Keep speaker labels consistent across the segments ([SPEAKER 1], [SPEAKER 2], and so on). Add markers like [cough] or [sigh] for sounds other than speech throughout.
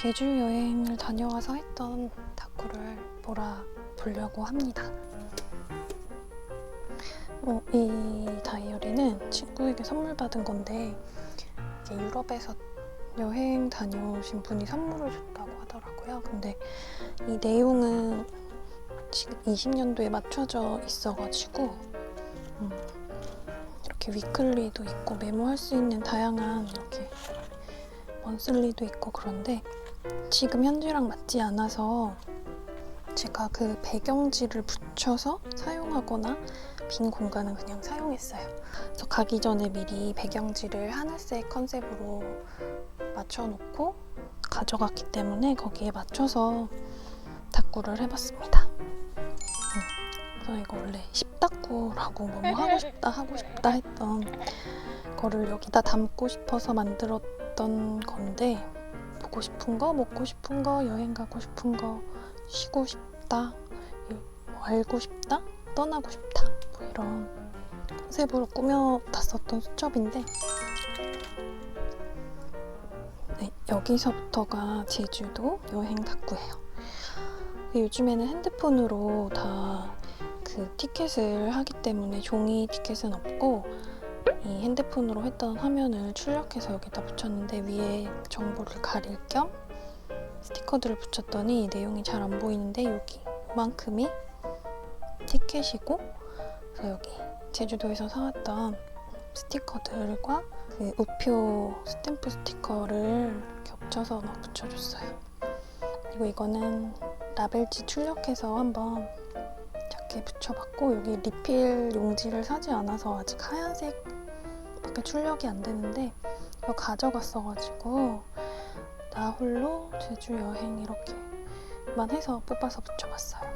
[SPEAKER 1] 제주 여행을 다녀와서 했던 다꾸를 몰아보려고 합니다. 어, 이 다이어리는 친구에게 선물 받은 건데 이제 유럽에서 여행 다녀오신 분이 선물을 줬다고 하더라고요. 근데 이 내용은 지금 20년도에 맞춰져 있어가지고 음, 이렇게 위클리도 있고 메모할 수 있는 다양한 이렇게 먼슬리도 있고 그런데 지금 현지랑 맞지 않아서 제가 그 배경지를 붙여서 사용하거나 빈 공간은 그냥 사용했어요. 그래서 가기 전에 미리 배경지를 하늘색 컨셉으로 맞춰놓고 가져갔기 때문에 거기에 맞춰서 다꾸를 해봤습니다. 음, 그래서 이거 원래 십다꾸라고 뭐뭐 하고 싶다 하고 싶다 했던 거를 여기다 담고 싶어서 만들었던 건데 보고 싶은 거, 먹고 싶은 거, 여행 가고 싶은 거, 쉬고 싶다, 뭐 알고 싶다, 떠나고 싶다 뭐 이런 컨셉으로 꾸며놨었던 수첩인데 네, 여기서부터가 제주도 여행 탁구예요. 요즘에는 핸드폰으로 다 그 티켓을 하기 때문에 종이 티켓은 없고 이 핸드폰으로 했던 화면을 출력해서 여기다 붙였는데 위에 정보를 가릴 겸 스티커들을 붙였더니 내용이 잘 안 보이는데 여기 이만큼이 티켓이고 그래서 여기 제주도에서 사왔던 스티커들과 그 우표 스탬프 스티커를 겹쳐서 막 붙여줬어요. 그리고 이거는 라벨지 출력해서 한번 작게 붙여봤고 여기 리필 용지를 사지 않아서 아직 하얀색 밖에 출력이 안 되는데 이거 가져갔어가지고 나 홀로 제주 여행 이렇게만 해서 뽑아서 붙여봤어요.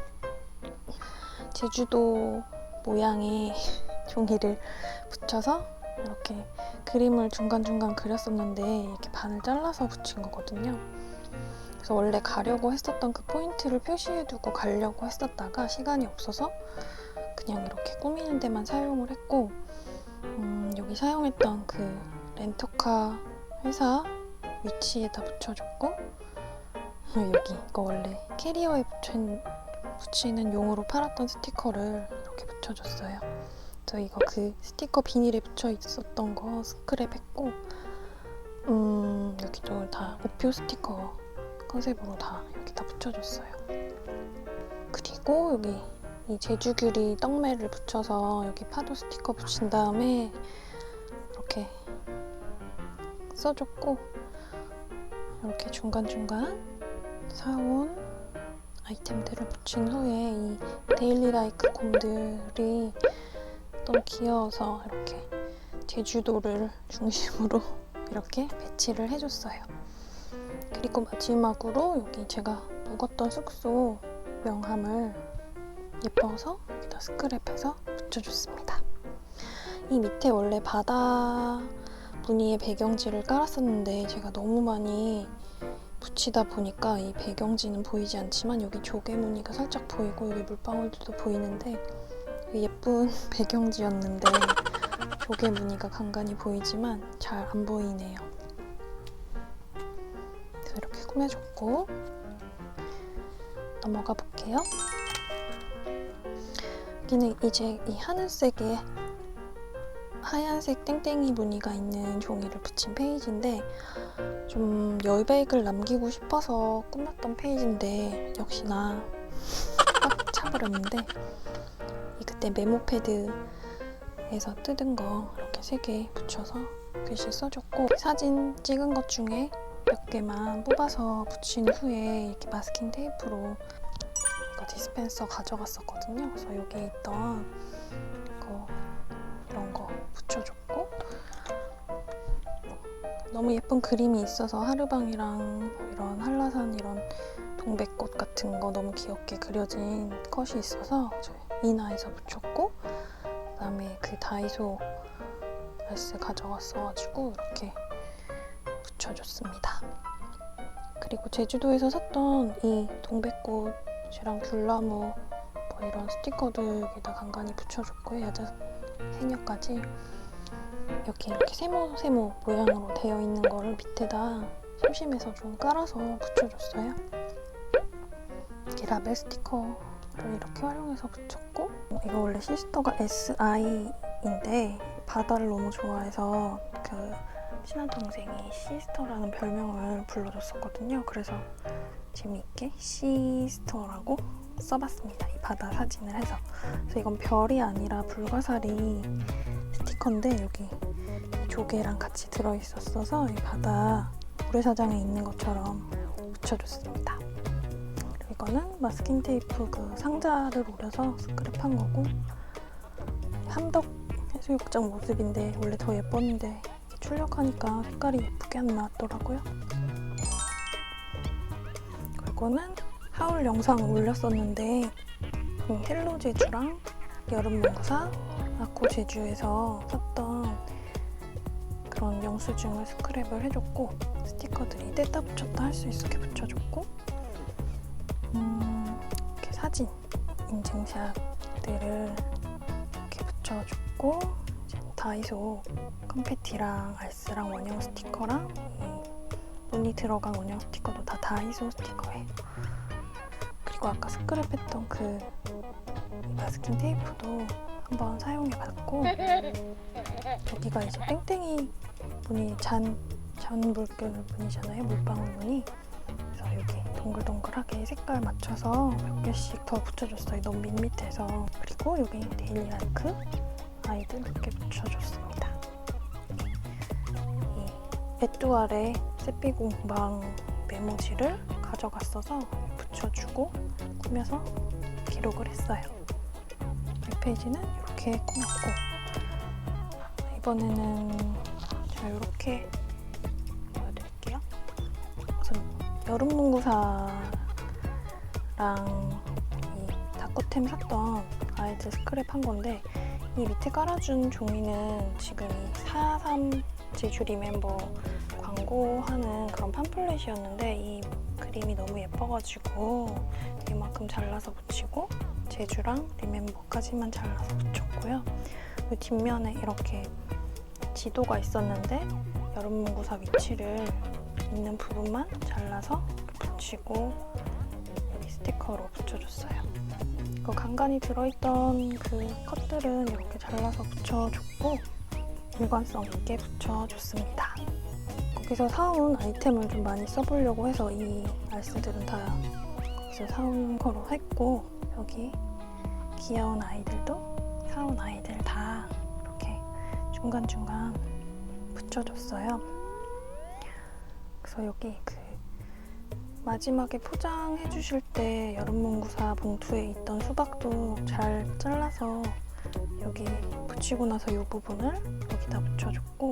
[SPEAKER 1] 제주도 모양의 [laughs] 종이를 붙여서 이렇게 그림을 중간중간 그렸었는데 이렇게 반을 잘라서 붙인 거거든요. 그래서 원래 가려고 했었던 그 포인트를 표시해두고 가려고 했었다가 시간이 없어서 그냥 이렇게 꾸미는 데만 사용을 했고 음, 여기 사용했던 그 렌터카 회사 위치에다 붙여줬고 여기 이거 원래 캐리어에 붙인, 붙이는 용으로 팔았던 스티커를 이렇게 붙여줬어요. 저 이거 그 스티커 비닐에 붙여 있었던 거 스크랩했고 음, 여기도 다 우표 스티커 컨셉으로 다 여기 다 붙여줬어요. 그리고 여기 이 제주귤이 떡매를 붙여서 여기 파도 스티커 붙인 다음에 써줬고 이렇게 중간중간 사온 아이템들을 붙인 후에 이 데일리 라이크 곰들이 너무 귀여워서 이렇게 제주도를 중심으로 [laughs] 이렇게 배치를 해줬어요. 그리고 마지막으로 여기 제가 묵었던 숙소 명함을 예뻐서 스크랩해서 붙여줬습니다. 이 밑에 원래 바다 무늬의 배경지를 깔았었는데 제가 너무 많이 붙이다 보니까 이 배경지는 보이지 않지만 여기 조개 무늬가 살짝 보이고 여기 물방울들도 보이는데 예쁜 [laughs] 배경지였는데 조개 무늬가 간간히 보이지만 잘 안 보이네요. 이렇게 꾸며줬고 넘어가 볼게요. 여기는 이제 이 하늘색의 하얀색 땡땡이 무늬가 있는 종이를 붙인 페이지인데 좀 열백을 남기고 싶어서 꾸몄던 페이지인데 역시나 꽉 차버렸는데 이 그때 메모 패드에서 뜯은 거 이렇게 세 개 붙여서 글씨 써줬고 사진 찍은 것 중에 몇 개만 뽑아서 붙인 후에 이렇게 마스킹 테이프로 디스펜서 가져갔었거든요. 그래서 여기에 있던 이거 너무 예쁜 그림이 있어서 하르방이랑 뭐 이런 한라산 이런 동백꽃 같은 거 너무 귀엽게 그려진 컷이 있어서 저 이나에서 붙였고 그다음에 그 다이소 알스 가져갔어가지고 이렇게 붙여줬습니다. 그리고 제주도에서 샀던 이 동백꽃이랑 귤나무 뭐 이런 스티커들 여기다 간간히 붙여줬고요. 여자 새녀까지 여기 이렇게 세모 세모 모양으로 되어 있는 거를 밑에다 심심해서 좀 깔아서 붙여줬어요. 이렇게 라벨 스티커를 이렇게 활용해서 붙였고 이거 원래 시스터가 SI인데 바다를 너무 좋아해서 그 친한 동생이 시스터라는 별명을 불러줬었거든요. 그래서 재미있게 시스터라고 써봤습니다. 이 바다 사진을 해서. 그래서 이건 별이 아니라 불가사리 스티커인데 여기 조개랑 같이 들어있었어서 이 바다 모래사장에 있는 것처럼 붙여줬습니다. 이거는 마스킹 테이프 그 상자를 오려서 스크랩한 거고 함덕 해수욕장 모습인데 원래 더 예뻤는데 출력하니까 색깔이 예쁘게 안 나왔더라고요. 그리고는 하울 영상 올렸었는데 그 헬로 제주랑 여름 문구사 아코 제주에서 썼던 그런 영수증을 스크랩을 해줬고 스티커들이 뗐다 붙였다 할 수 있게 붙여줬고 음, 이렇게 사진 인증샷들을 이렇게 붙여줬고 다이소 컴패티랑 알스랑 원형 스티커랑 이 문이 들어간 원형 스티커도 다 다이소 스티커예요. 그리고 아까 스크랩했던 그 마스킹 테이프도 한번 사용해봤고 여기가 이제 땡땡이 무늬 잔, 잔 물결 무늬잖아요. 물방울 무늬. 그래서 여기 동글동글하게 색깔 맞춰서 몇 개씩 더 붙여줬어요. 너무 밋밋해서. 그리고 여기 데일리 라이크 아이들 몇 개 붙여줬습니다. 이 에뚜알의 세피공방 메모지를 가져갔어서 붙여주고 꾸며서 기록을 했어요. 이 페이지는 이렇게 꾸몄고 이번에는 제가 이렇게 보여드릴게요. 우선 여름 문구사랑 이 다코템 샀던 아이들 스크랩 한 건데 이 밑에 깔아준 종이는 지금 이43 제주 리멤버 광고하는 그런 팜플렛이었는데 이 그림이 너무 예뻐가지고 이만큼 잘라서 붙이고 제주랑 리멤버까지만 잘라서 붙였고요. 그 뒷면에 이렇게 지도가 있었는데 여름 문구사 위치를 있는 부분만 잘라서 붙이고 여기 스티커로 붙여줬어요. 그 간간히 들어있던 그 컷들은 이렇게 잘라서 붙여줬고 일관성 있게 붙여줬습니다. 거기서 사온 아이템을 좀 많이 써보려고 해서 이 알스들은 다 거기서 사온 거로 했고 여기 귀여운 아이들도 사온 아이들 다 중간중간 붙여줬어요. 그래서 여기 그 마지막에 포장해 주실 때 여름문구사 봉투에 있던 수박도 잘 잘라서 여기 붙이고 나서 이 부분을 여기다 붙여줬고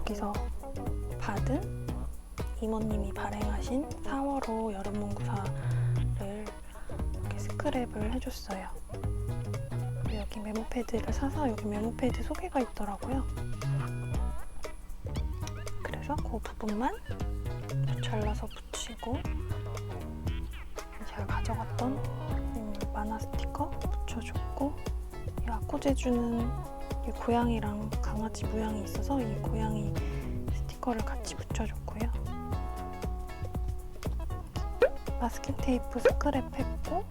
[SPEAKER 1] 여기서 받은 이모님이 발행하신 4월호 여름문구사를 이렇게 스크랩을 해줬어요. 여기 메모 패드를 사서 여기 메모 패드 소개가 있더라고요. 그래서 그 부분만 잘라서 붙이고 제가 가져갔던 음, 만화 스티커 붙여줬고 이 아코제주는 이 고양이랑 강아지 모양이 있어서 이 고양이 스티커를 같이 붙여줬고요. 마스킹 테이프 스크랩 했고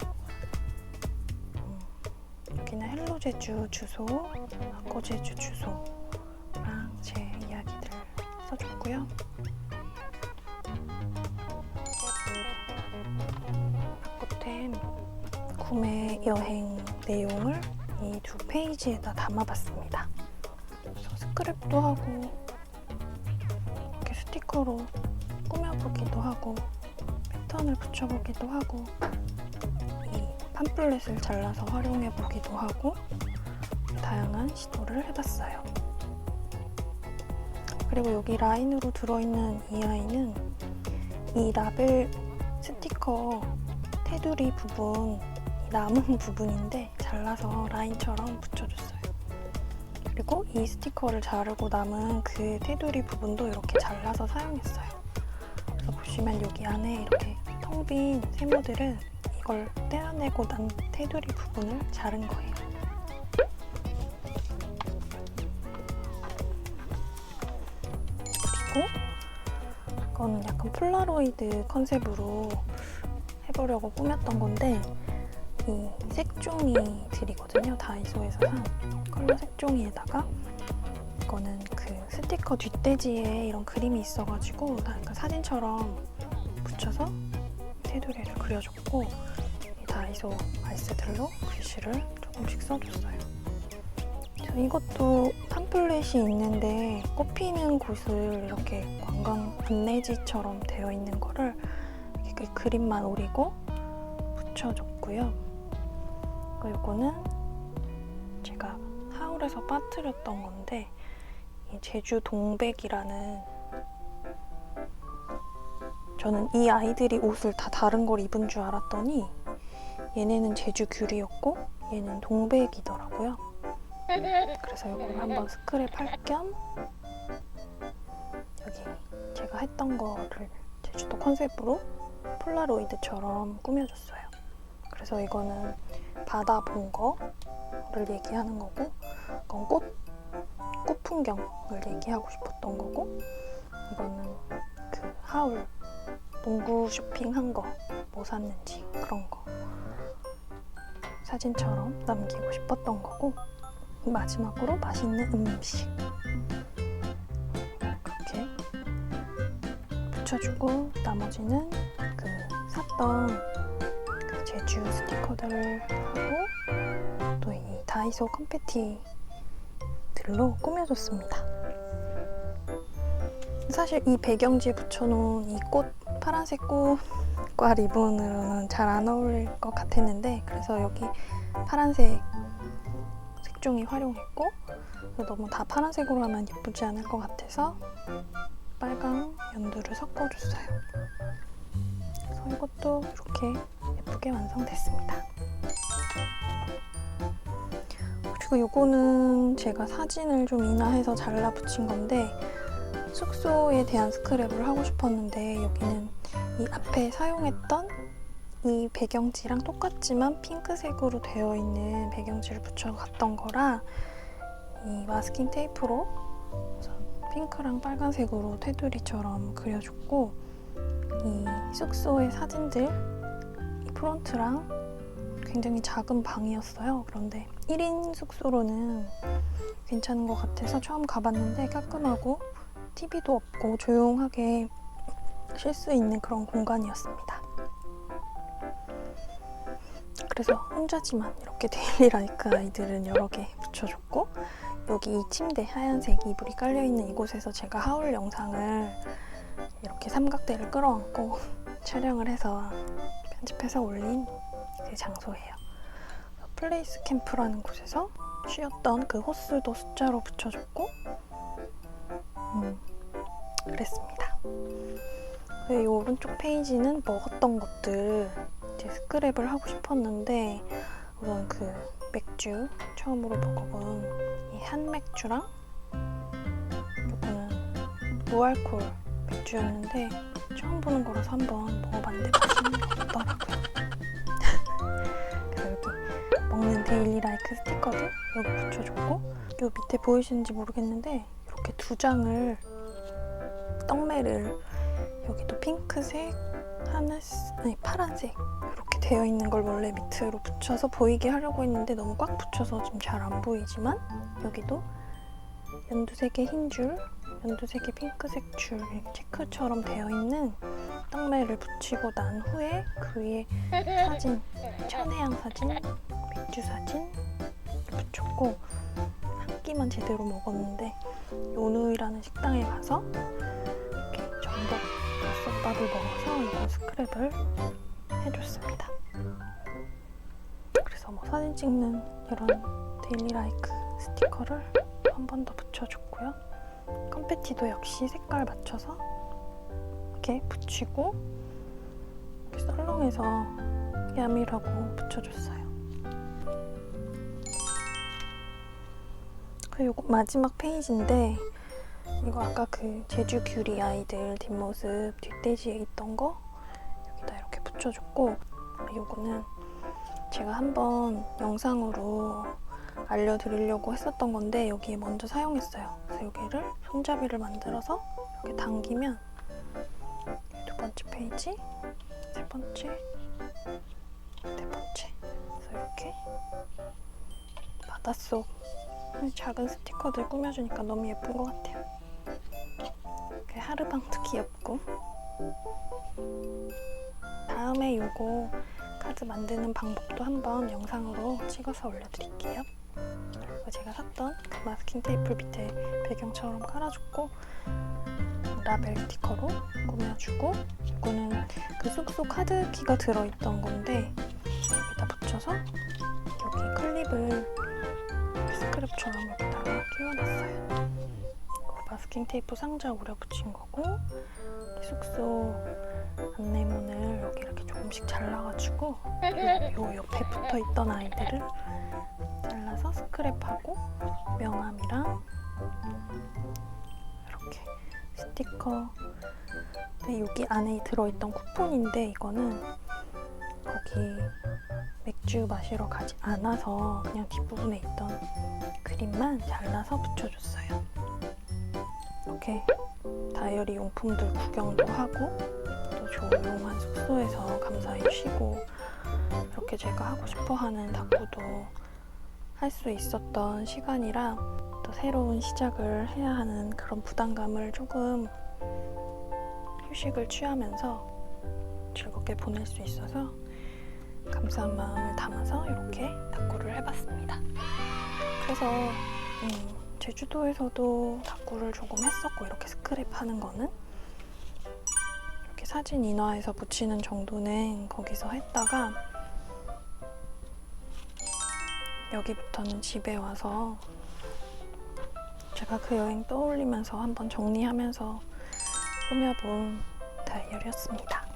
[SPEAKER 1] 제주 주소, 아코제주 주소랑 제 이야기들 써줬고요. 아코템 구매 여행 내용을 이 두 페이지에다 담아봤습니다. 스크랩도 하고 이렇게 스티커로 꾸며보기도 하고 패턴을 붙여보기도 하고 이 팜플렛을 잘라서 활용해 보기도 하고 다양한 시도를 해봤어요. 그리고 여기 라인으로 들어있는 이 아이는 이 라벨 스티커 테두리 부분 이 남은 [laughs] 부분인데 잘라서 라인처럼 붙여줬어요. 그리고 이 스티커를 자르고 남은 그 테두리 부분도 이렇게 잘라서 사용했어요. 그래서 보시면 여기 안에 이렇게 텅 빈 세모들은 이 걸 떼어내고 난 테두리 부분을 자른 거예요. 그리고 이거는 약간 폴라로이드 컨셉으로 해보려고 꾸몄던 건데 이 색종이 들이거든요. 다이소에서 산 컬러 색종이에다가 이거는 그 스티커 뒷대지에 이런 그림이 있어가지고 나 약간 사진처럼 붙여서 테두리를 그려줬고 이 다이소 알스들로 글씨를 조금씩 써줬어요. 저 이것도 팜플렛이 있는데 꽃피는 곳을 이렇게 관광 안내지처럼 되어 있는 거를 이렇게 그 그림만 오리고 붙여줬고요. 이거는 제가 하울에서 빠뜨렸던 건데 이 제주 동백이라는 저는 이 아이들이 옷을 다 다른 걸 입은 줄 알았더니 얘네는 제주 귤이었고 얘는 동백이더라고요. 그래서 이걸 한번 스크랩 할겸 여기 제가 했던 거를 제주도 컨셉으로 폴라로이드처럼 꾸며줬어요. 그래서 이거는 바다 본 거를 얘기하는 거고 이건 꽃, 꽃 풍경을 얘기하고 싶었던 거고 이거는 그 하울 농구 쇼핑한 거 뭐 샀는지 그런 거 사진처럼 남기고 싶었던 거고 마지막으로 맛있는 음식 그렇게 붙여주고 나머지는 그 샀던 그 제주 스티커들을 하고 또 이 다이소 컴패티들로 꾸며줬습니다. 사실 이 배경지에 붙여놓은 이 꽃 파란색 꽃 과 리본으로는 잘 안 어울릴 것 같았는데 그래서 여기 파란색 색종이 활용했고 너무 다 파란색으로 하면 예쁘지 않을 것 같아서 빨강 연두를 섞어줬어요. 그래서 이것도 이렇게 예쁘게 완성됐습니다. 그리고 이거는 제가 사진을 좀 인화해서 잘라 붙인 건데 숙소에 대한 스크랩을 하고 싶었는데 여기는 이 앞에 사용했던 이 배경지랑 똑같지만 핑크색으로 되어 있는 배경지를 붙여갔던 거라 이 마스킹 테이프로 핑크랑 빨간색으로 테두리처럼 그려줬고 이 숙소의 사진들 이 프론트랑 굉장히 작은 방이었어요. 그런데 1인 숙소로는 괜찮은 것 같아서 처음 가봤는데 깔끔하고 TV도 없고 조용하게 쉴 수 있는 그런 공간이었습니다. 그래서 혼자지만 이렇게 데일리 라이크 아이들은 여러 개 붙여줬고 여기 이 침대 하얀색 이불이 깔려있는 이곳에서 제가 하울 영상을 이렇게 삼각대를 끌어안고 [laughs] 촬영을 해서 편집해서 올린 그 장소예요. 플레이스 캠프라는 곳에서 쉬었던 그 호수도 숫자로 붙여줬고 음, 그랬습니다. 이 오른쪽 페이지는 먹었던 것들 이제 스크랩을 하고 싶었는데 우선 그 맥주 처음으로 먹어본 이 한 맥주랑 이거는 무알콜 맥주였는데 처음 보는 거라서 한번 먹어봤는데 맛있는 것 같더라고요. [laughs] 그래서 여기 먹는 데일리 라이크 스티커들 여기 붙여줬고 이 밑에 보이시는지 모르겠는데 이렇게 두 장을 떡매를 여기도 핑크색, 하늘색, 아니 파란색 이렇게 되어 있는 걸 원래 밑으로 붙여서 보이게 하려고 했는데 너무 꽉 붙여서 좀 잘 안 보이지만 여기도 연두색의 흰 줄, 연두색의 핑크색 줄 체크처럼 되어 있는 떡매를 붙이고 난 후에 그 위에 사진, 천혜향 사진, 맥주 사진 붙였고 한 끼만 제대로 먹었는데 요누이라는 식당에 가서 이렇게 전복 솥 밥을 먹어서 이거 스크랩을 해줬습니다. 그래서 뭐 사진 찍는 이런 데일리 라이크 스티커를 한 번 더 붙여줬고요. 컴패티도 역시 색깔 맞춰서 이렇게 붙이고 이렇게 썰렁해서 야미라고 붙여줬어요. 그리고 마지막 페이지인데 이거 아까 그 제주 귤이 아이들 뒷모습 뒷돼지에 있던 거 여기다 이렇게 붙여줬고 이거는 제가 한번 영상으로 알려드리려고 했었던 건데 여기에 먼저 사용했어요. 그래서 여기를 손잡이를 만들어서 이렇게 당기면 번째 페이지, 세 번째, 네 번째. 그래서 이렇게 바닷속 작은 스티커들 꾸며주니까 너무 예쁜 것 같아요. 이렇게 하르방도 귀엽고. 다음에 요거 카드 만드는 방법도 한번 영상으로 찍어서 올려드릴게요. 그리고 제가 샀던 그 마스킹 테이프 밑에 배경처럼 깔아줬고 라벨 스티커로 꾸며주고 이거는 그 쑥쑥 카드키가 들어있던 건데 여기다 붙여서 여기 클립을 스크랩처럼 여기다가 끼워놨어요. 마스킹 테이프 상자 오려 붙인 거고 이 숙소 안내문을 여기 이렇게 조금씩 잘라가지고 요 옆에 붙어 있던 아이들을 잘라서 스크랩하고 명함이랑 이렇게 스티커 여기 안에 들어있던 쿠폰인데 이거는 거기 맥주 마시러 가지 않아서 그냥 뒷부분에 있던 그림만 잘라서 붙여줬어요. 이렇게 다이어리 용품들 구경도 하고 또 조용한 숙소에서 감사히 쉬고 이렇게 제가 하고 싶어하는 탁구도 할 수 있었던 시간이라 또 새로운 시작을 해야 하는 그런 부담감을 조금 휴식을 취하면서 즐겁게 보낼 수 있어서 감사한 마음을 담아서 이렇게 탁구를 해봤습니다. 그래서 음, 제주도에서도 탁구를 조금 했었고 이렇게 스크랩 하는 거는 이렇게 사진 인화해서 붙이는 정도는 거기서 했다가 여기부터는 집에 와서 제가 그 여행 떠올리면서 한번 정리하면서 꾸며본 다이어리였습니다.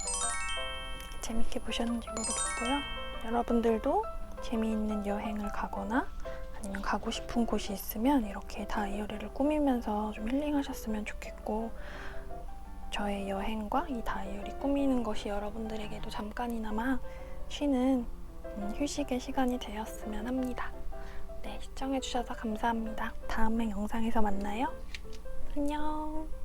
[SPEAKER 1] 재밌게 보셨는지 모르겠고요. 여러분들도 재미있는 여행을 가거나 아니면 가고 싶은 곳이 있으면 이렇게 다이어리를 꾸미면서 좀 힐링하셨으면 좋겠고 저의 여행과 이 다이어리 꾸미는 것이 여러분들에게도 잠깐이나마 쉬는 음, 휴식의 시간이 되었으면 합니다. 네, 시청해주셔서 감사합니다. 다음에 영상에서 만나요. 안녕.